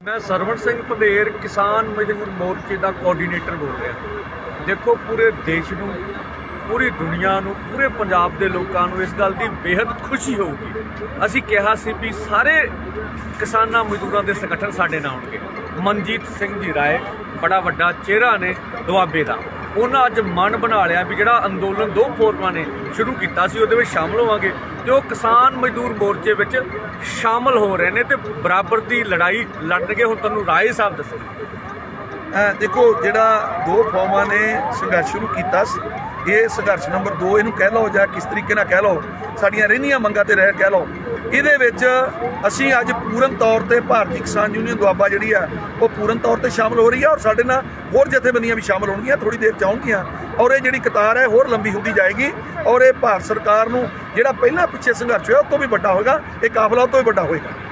ਮੈਂ ਸਰਵਣ ਸਿੰਘ ਪੰਧੇਰ ਕਿਸਾਨ ਮਜ਼ਦੂਰ ਮੋਰਚੇ ਦਾ ਕੋਆਰਡੀਨੇਟਰ ਬੋਲ ਰਿਹਾ। ਦੇਖੋ ਪੂਰੇ ਦੇਸ਼ ਨੂੰ, ਪੂਰੀ ਦੁਨੀਆ ਨੂੰ, ਪੂਰੇ ਪੰਜਾਬ ਦੇ ਲੋਕਾਂ ਨੂੰ ਇਸ ਗੱਲ ਦੀ ਬੇहद ਖੁਸ਼ੀ ਹੋਊਗੀ। ਅਸੀਂ ਕਿਹਾ ਸੀ ਵੀ ਸਾਰੇ ਕਿਸਾਨਾਂ ਮਜ਼ਦੂਰਾਂ ਦੇ ਸੰਗਠਨ ਸਾਡੇ ਨਾਲ ਆਉਣਗੇ। ਮਨਜੀਤ ਸਿੰਘ ਜੀ ਰਾਏ, ਬੜਾ ਵੱਡਾ ਚਿਹਰਾ ਨੇ ਦੁਆਬੇ ਦਾ। ਉਹਨਾਂ ਅੱਜ ਮਨ ਬਣਾ ਲਿਆ ਵੀ ਜਿਹੜਾ ਅੰਦੋਲਨ ਦੋ ਫੋਰਮਾਂ ਨੇ ਸ਼ੁਰੂ ਕੀਤਾ ਸੀ, ਉਹਦੇ ਵਿੱਚ ਸ਼ਾਮਲ ਹੋਵਾਂਗੇ ਤੇ ਉਹ ਕਿਸਾਨ ਮਜ਼ਦੂਰ ਮੋਰਚੇ ਵਿੱਚ ਸ਼ਾਮਲ ਹੋ ਰਹੇ ਨੇ ਤੇ ਬਰਾਬਰ ਦੀ ਲੜਾਈ ਲੜਨਗੇ ਹੁਣ ਤੁਹਾਨੂੰ ਰਾਏ ਸਾਹਿਬ ਦੱਸੋ। ਅਹ ਦੇਖੋ, ਜਿਹੜਾ ਦੋ ਫੋਰਮਾਂ ਨੇ ਸੰਘਰਸ਼ ਸ਼ੁਰੂ ਕੀਤਾ ਸੀ, ਇਹ ਸੰਘਰਸ਼ ਨੰਬਰ 2 ਇਹਨੂੰ ਕਹਿ ਲਓ ਜਾਂ ਕਿਸ ਤਰੀਕੇ ਨਾਲ ਕਹਿ ਲਓ, ਸਾਡੀਆਂ ਰਹਿੰਦੀਆਂ ਮੰਗਾਂ ਤੇ ਰਹਿ ਕਹਿ ਲਓ। ਇਹਦੇ ਵਿੱਚ ਅਸੀਂ ਅੱਜ ਪੂਰਨ ਤੌਰ ਤੇ ਭਾਰਤੀ ਕਿਸਾਨ ਯੂਨੀਅਨ ਦੁਆਬਾ ਜਿਹੜੀ ਆ, ਉਹ ਪੂਰਨ ਤੌਰ ਤੇ ਸ਼ਾਮਲ ਹੋ ਰਹੀ ਆ ਔਰ ਸਾਡੇ ਨਾਲ ਹੋਰ ਜਥੇਬੰਦੀਆਂ ਵੀ ਸ਼ਾਮਲ ਹੋਣਗੀਆਂ ਥੋੜੀ ਦੇਰ ਚ ਆਉਣਗੀਆਂ। ਔਰ ਇਹ ਜਿਹੜੀ ਕਤਾਰ ਹੈ, ਹੋਰ ਲੰਬੀ ਹੁੰਦੀ ਜਾਏਗੀ ਔਰ ਇਹ ਭਾਰਤ ਸਰਕਾਰ ਨੂੰ ਜਿਹੜਾ ਪਹਿਲਾਂ ਪਿੱਛੇ ਸੰਘਰਸ਼ ਹੋਇਆ, ਉਹ ਤੋਂ ਵੀ ਵੱਡਾ ਹੋਏਗਾ, ਇਹ ਕਾਫਲਾ ਉਹ ਤੋਂ ਵੀ ਵੱਡਾ ਹੋਏਗਾ।